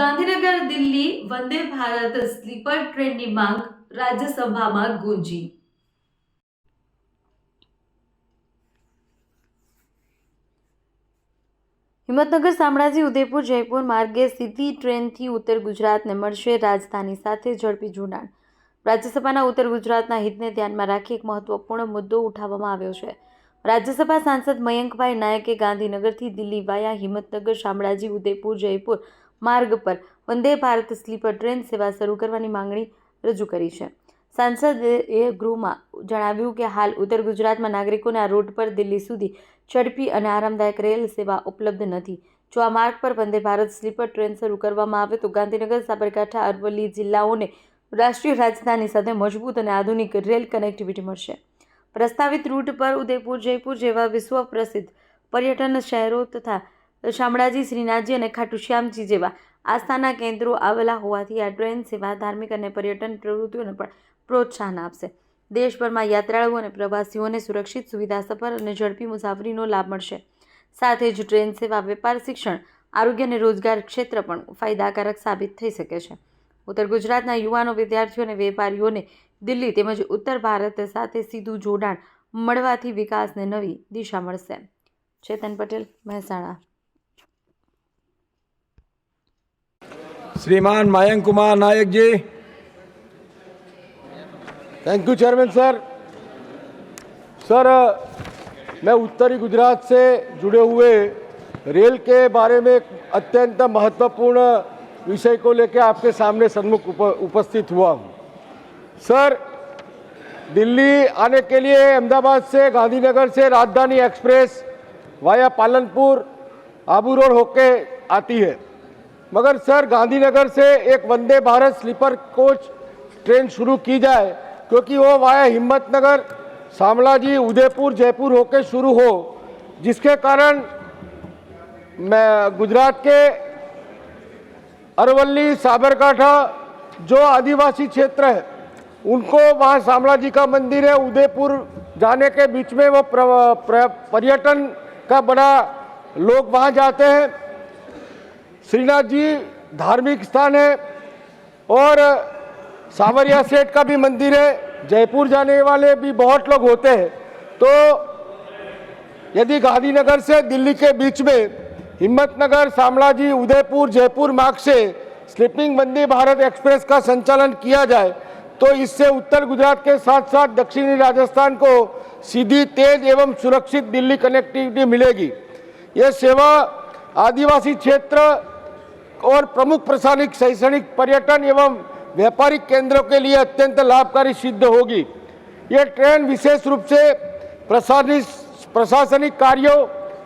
Gandhinagar, Delhi Vande Bharat sleeper ટ્રેનની માંગ રાજ્યસભામાં ગુંજી. હિંમતનગર શામળાજી ઉદયપુર, જયપુર માર્ગે સીધી ટ્રેનથી ઉત્તર ગુજરાતને મળશે રાજધાની સાથે ઝડપી જોડાણ. રાજ્યસભાના ઉત્તર ગુજરાતના હિતને ધ્યાનમાં રાખી એક મહત્વપૂર્ણ મુદ્દો ઉઠાવવામાં આવ્યો છે. રાજ્યસભા સાંસદ મયંકભાઈ નાયકે ગાંધીનગરથી દિલ્હી વાયા હિંમતનગર શામળાજી ઉદયપુર, જયપુર માર્ગ પર વંદે ભારત સ્લીપર ટ્રેન સેવા શરૂ કરવાની માંગણી રજૂ કરી છે. સાંસદે ગૃહમાં જણાવ્યું કે હાલ ઉત્તર ગુજરાતમાં નાગરિકોના રોડ પર દિલ્હી સુધી ઝડપી અને આરામદાયક રેલ સેવા ઉપલબ્ધ નથી. જો આ માર્ગ પર વંદે ભારત સ્લીપર ટ્રેન શરૂ કરવામાં આવે તો ગાંધીનગર, સાબરકાંઠા, અરવલ્લી જિલ્લાઓને રાષ્ટ્રીય રાજધાની સાથે મજબૂત અને આધુનિક રેલ કનેક્ટિવિટી મળશે. પ્રસ્તાવિત રૂટ પર ઉદયપુર, જયપુર જેવા વિશ્વ પ્રસિદ્ધ પર્યટન શહેરો તથા શામળાજી, શ્રીનાથજી અને ખાટુ શ્યામજી જેવા આસ્થાના કેન્દ્રો આવેલા હોવાથી આ ટ્રેન સેવા ધાર્મિક અને પર્યટન પ્રવૃત્તિઓને પણ પ્રોત્સાહન આપશે. દેશભરમાં યાત્રાળુઓ અને પ્રવાસીઓને સુરક્ષિત સુવિધા સફર અને ઝડપી મુસાફરીનો લાભ મળશે. સાથે જ ટ્રેન સેવા, વેપાર, શિક્ષણ, આરોગ્ય અને રોજગાર ક્ષેત્ર પણ ફાયદાકારક સાબિત થઈ શકે છે. ઉત્તર ગુજરાતના યુવાનો, વિદ્યાર્થીઓ અને વેપારીઓને દિલ્હી તેમજ ઉત્તર ભારત સાથે સીધું જોડાણ મળવાથી વિકાસને નવી દિશા મળશે. ચેતન પટેલ, મહેસાણા. श्रीमान Mayank Kumar Nayak ji. Thank you chairman sir sir मैं उत्तरी गुजरात से जुड़े हुए रेल के बारे में अत्यंत महत्वपूर्ण विषय को लेकर आपके सामने सन्मुख उप, उपस्थित हुआ हूँ। सर दिल्ली आने के लिए अहमदाबाद से गांधीनगर से Rajdhani express via Palanpur Abu road होके आती है। मगर सर गांधीनगर से एक Vande Bharat sleeper coach train शुरू की जाए क्योंकि वो वाया हिम्मतनगर शामलाजी उदयपुर जयपुर होके शुरू हो जिसके कारण मैं गुजरात के अरवली साबरकांठा जो आदिवासी क्षेत्र है उनको वहाँ शामला जी का मंदिर है उदयपुर जाने के बीच में वो प्र, प्र, पर्यटन का बड़ा लोग वहाँ जाते हैं। श्रीनाथ जी धार्मिक स्थान है और सावरिया सेठ का भी मंदिर है, जयपुर जाने वाले भी बहुत लोग होते हैं। तो यदि गांधीनगर से दिल्ली के बीच में हिम्मतनगर, शामलाजी, उदयपुर, जयपुर मार्ग से स्लीपिंग वंदे भारत एक्सप्रेस का संचालन किया जाए तो इससे उत्तर गुजरात के साथ साथ दक्षिणी राजस्थान को सीधी, तेज एवं सुरक्षित दिल्ली कनेक्टिविटी मिलेगी। यह सेवा आदिवासी क्षेत्र और प्रमुख प्रशासनिक, शैक्षणिक पर्यटन एवं व्यापारिक केंद्रों के लिए अत्यंत लाभकारी सिद्ध होगी। ये ट्रेन विशेष रूप से प्रशासनिक प्रशासनिक कार्यों,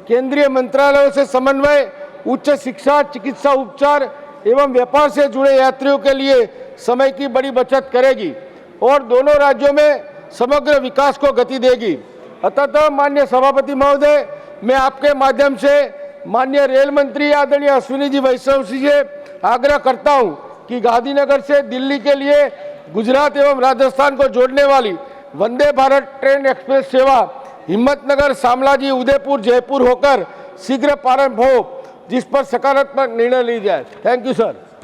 केंद्रीय मंत्रालयों से समन्वय, उच्च शिक्षा, चिकित्सा उपचार एवं व्यापार से जुड़े यात्रियों के लिए समय की बड़ी बचत करेगी और दोनों राज्यों में समग्र विकास को गति देगी। अतः मान्य सभापति महोदय, मैं आपके माध्यम से माननीय रेल मंत्री आदरणीय अश्विनी जी वैष्णव जी से आग्रह करता हूँ कि गांधीनगर से दिल्ली के लिए गुजरात एवं राजस्थान को जोड़ने वाली वंदे भारत ट्रेन एक्सप्रेस सेवा हिम्मतनगर, शामलाजी, उदयपुर, जयपुर होकर शीघ्र प्रारंभ हो, जिस पर सकारात्मक निर्णय ली जाए। Thank you sir